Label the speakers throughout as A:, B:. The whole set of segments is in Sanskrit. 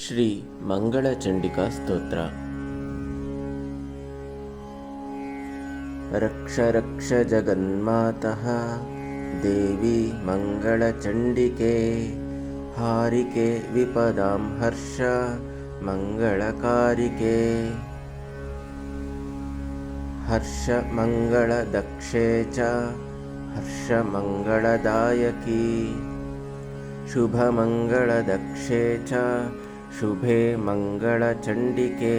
A: श्रीमङ्गलचण्डिकास्तोत्र रक्ष रक्ष जगन्मातः देवी मङ्गलचण्डिके हारिके विपदां हर्ष मङ्गलकारिके हर्षमङ्गलदक्षे च हर्षमङ्गलदायकी शुभमङ्गलदक्षे च शुभे मङ्गलचण्डिके।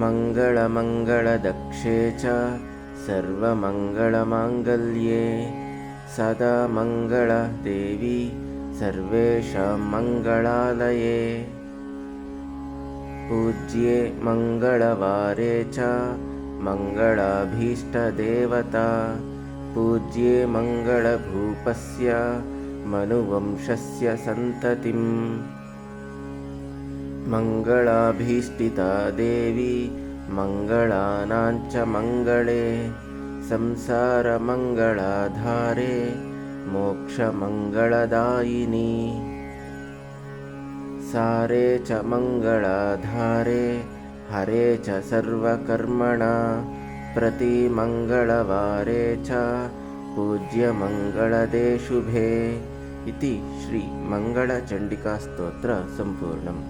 A: मङ्गलमङ्गलदक्षे च सर्वमङ्गलमाङ्गल्ये। सदा मङ्गलदेवी सर्वेषां मङ्गलालये। पूज्ये मङ्गलवारे च मङ्गलाभीष्टदेवता। पूज्ये मङ्गलभूपस्य मनुवंशस्य सन्ततिम् मङ्गलाभीष्टिता देवी मङ्गलानाञ्च मङ्गले संसारमङ्गलाधारे मोक्षमङ्गलदायिनी। सारे च मङ्गलाधारे हरे च सर्वकर्मणा प्रतिमङ्गलवारे च पूज्यमङ्गलदे शुभे। इति श्रीमङ्गलचण्डिकास्तोत्रसम्पूर्णम्